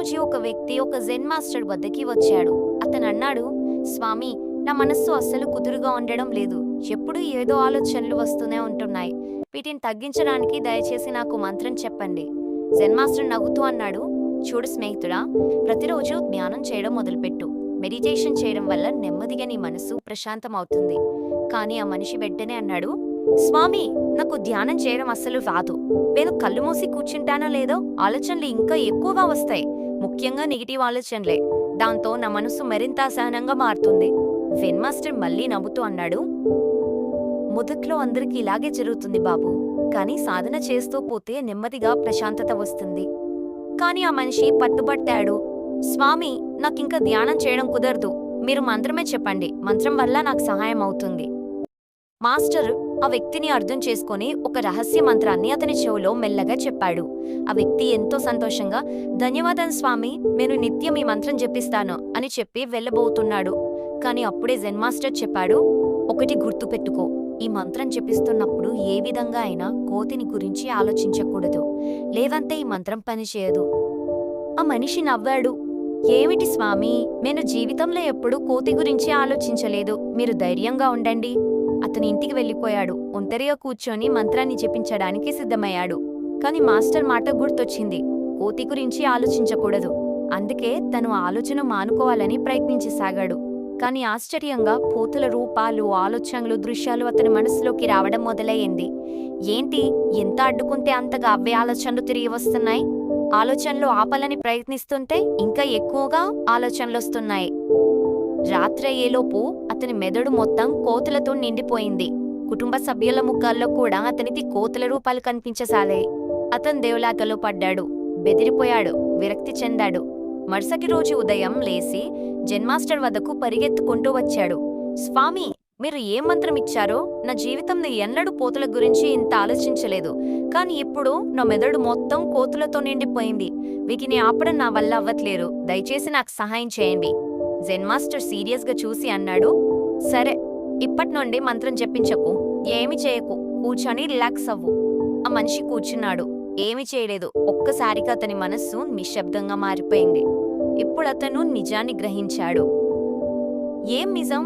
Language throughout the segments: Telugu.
రోజు ఒక వ్యక్తి ఒక జెన్ మాస్టర్ వద్దకి వచ్చాడు. అతను అన్నాడు స్వామి నా మనస్సు అస్సలు కుదురుగా ఉండడం లేదు. ఎప్పుడూ ఏదో ఆలోచనలు వస్తూనే ఉంటున్నాయి. వీటిని తగ్గించడానికి దయచేసి నాకు మంత్రం చెప్పండి. జెన్ మాస్టర్ నవ్వుతూ అన్నాడు చూడు స్నేహితుడా ప్రతిరోజు ధ్యానం చేయడం మొదలుపెట్టు. మెడిటేషన్ చేయడం వల్ల నెమ్మదిగా నీ మనసు ప్రశాంతం అవుతుంది కానీ ఆ మనిషి వెంటనే అన్నాడు స్వామి నాకు ధ్యానం చేయడం అస్సలు రాదు. నేను కళ్ళు మూసి కూర్చుంటానో లేదో ఆలోచనలు ఇంకా ఎక్కువగా వస్తాయి. ముఖ్యంగా నెగిటివ్ ఆలోచనలే. దాంతో నా మనసు మరింత అసహనంగా మారుతుంది. వెన్ మాస్టర్ మళ్ళీ నవ్వుతూ అన్నాడు. మొదట్లో అందరికీ ఇలాగే జరుగుతుంది బాబు. కానీ సాధన చేస్తూ పోతే నెమ్మదిగా ప్రశాంతత వస్తుంది. కానీ ఆ మనిషి పట్టుబట్టాడు. స్వామి నాకింక ధ్యానం చేయడం కుదరదు. మీరు మంత్రమే చెప్పండి. మంత్రం వల్ల నాకు సహాయం అవుతుంది. మాస్టర్ ఆ వ్యక్తిని అర్థం చేసుకొని ఒక రహస్య మంత్రాన్ని అతని చెవులో మెల్లగా చెప్పాడు. ఆ వ్యక్తి ఎంతో సంతోషంగా ధన్యవాదం స్వామి నేను నిత్యం ఈ మంత్రం జపిస్తాను అని చెప్పి వెళ్ళబోతున్నాడు. కానీ అప్పుడే జెన్ మాస్టర్ చెప్పాడు ఒకటి గుర్తుపెట్టుకో ఈ మంత్రం జపిస్తున్నప్పుడు ఏ విధంగా అయినా కోతిని గురించి ఆలోచించకూడదు. లేదంటే ఈ మంత్రం పనిచేయదు ఆ మనిషి నవ్వాడు ఏమిటి స్వామి నేను జీవితంలో ఎప్పుడూ కోతి గురించి ఆలోచించలేదు. మీరు ధైర్యంగా ఉండండి. అతని ఇంటికి వెళ్ళిపోయాడు. ఒంటరిగా కూర్చొని మంత్రాన్ని జపించడానికి సిద్ధమయ్యాడు. కాని మాస్టర్ మాట గుర్తొచ్చింది. కోతి గురించి ఆలోచించకూడదు. అందుకే తను ఆలోచన మానుకోవాలని ప్రయత్నించసాగాడు. కాని ఆశ్చర్యంగా పోతుల రూపాలు ఆలోచనలు దృశ్యాలు అతని మనసులోకి రావడం మొదలయ్యింది. ఏంటి? ఎంత అడ్డుకుంటే అంతగా అవే ఆలోచనలు తిరిగి వస్తున్నాయి? ఆలోచనలు ఆపాలని ప్రయత్నిస్తుంటే ఇంకా ఎక్కువగా ఆలోచనలొస్తున్నాయి. రాత్రయ్యేలోపు అతని మెదడు మొత్తం కోతులతో నిండిపోయింది. కుటుంబ సభ్యుల ముఖాల్లో కూడా అతనికి కోతుల రూపాలు కనిపించసాలే. అతను దేవులాకలో పడ్డాడు బెదిరిపోయాడు విరక్తి చెందాడు. మరుసటి రోజు ఉదయం లేసి జన్మాస్టర్ వద్దకు పరిగెత్తుకుంటూ వచ్చాడు. స్వామి మీరు ఏ మంత్రం ఇచ్చారో? నా జీవితంలో ఎన్నడూ పోతుల గురించి ఇంత ఆలోచించలేదు. కానీ ఇప్పుడు నా మెదడు మొత్తం కోతులతో నిండిపోయింది. వీటిని ఆపడం నా వల్ల అవ్వట్లేరు దయచేసి నాకు సహాయం చేయండి. జెన్ మాస్టర్ సీరియస్గా చూసి అన్నాడు సరే ఇప్పటి నుండి మంత్రం చెప్పించకు ఏమి చేయకు కూర్చొని రిలాక్స్ అవ్వు. ఆ మనిషి కూర్చున్నాడు ఏమి చేయలేదు ఒక్కసారిగా అతని మనస్సు నిశ్శబ్దంగా మారిపోయింది. ఇప్పుడు అతను నిజాన్ని గ్రహించాడు. ఏం నిజం?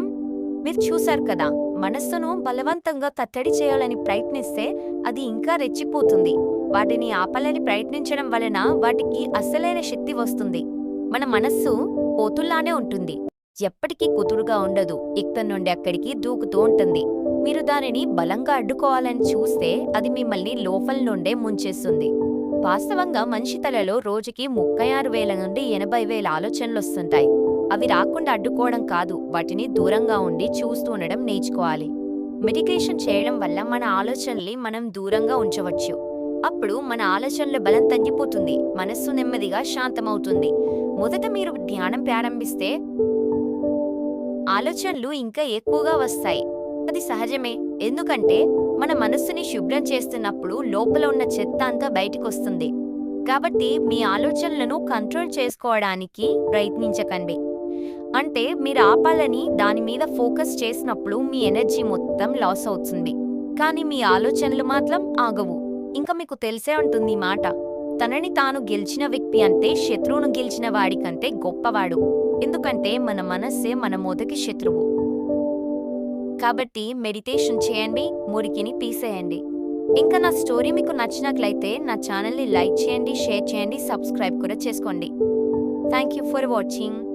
మీరు చూశారు కదా మనస్సును బలవంతంగా కట్టడి చేయాలని ప్రయత్నిస్తే అది ఇంకా రెచ్చిపోతుంది. వాటిని ఆపాలని ప్రయత్నించడం వలన వాటికి అసలైన శక్తి వస్తుంది. మన మనస్సు పోతుల్లానే ఉంటుంది. ఎప్పటికీ కుదురుగా ఉండదు. ఇక్కడ నుండి అక్కడికి దూకుతూ ఉంటుంది. మీరు దానిని బలంగా అడ్డుకోవాలని చూస్తే అది మిమ్మల్ని లోపల నుండే ముంచేస్తుంది. వాస్తవంగా మనిషి తలలో రోజుకి ముప్పై ఆరు వేల నుండి ఎనభై వేల ఆలోచనలొస్తుంటాయి అవి రాకుండా అడ్డుకోవడం కాదు. వాటిని దూరంగా ఉండి చూస్తూ ఉండడం నేర్చుకోవాలి. మెడికేషన్ చేయడం వల్ల మన ఆలోచనల్ని మనం దూరంగా ఉంచవచ్చు. అప్పుడు మన ఆలోచనల బలం తగ్గిపోతుంది. మనస్సు నెమ్మదిగా శాంతమవుతుంది. మొదట మీరు ధ్యానం ప్రారంభిస్తే ఆలోచనలు ఇంకా ఎక్కువగా వస్తాయి. అది సహజమే. ఎందుకంటే మన మనస్సుని శుభ్రం చేస్తున్నప్పుడు లోపల ఉన్న చెత్త అంతా బయటికొస్తుంది. కాబట్టి మీ ఆలోచనలను కంట్రోల్ చేసుకోవడానికి ప్రయత్నించకండి. అంటే మీరు ఆపాలని దాని మీద ఫోకస్ చేసినప్పుడు మీ ఎనర్జీ మొత్తం లాస్ అవుతుంది. కానీ మీ ఆలోచనలు మాత్రం ఆగవు. ఇంకా మీకు తెలిసే ఉంటుంది మాట. తనని తాను గెలిచిన వ్యక్తి అంటే శత్రువును గెలిచిన వాడికంటే గొప్పవాడు. ఎందుకంటే మన మనస్సే మన మొదటి శత్రువు. కాబట్టి మెడిటేషన్ చేయండి మురికిని తీసేయండి. ఇంకా నా స్టోరీ మీకు నచ్చినట్లయితే నా ఛానల్ని లైక్ చేయండి షేర్ చేయండి సబ్స్క్రైబ్ కూడా చేసుకోండి. Thank you for watching.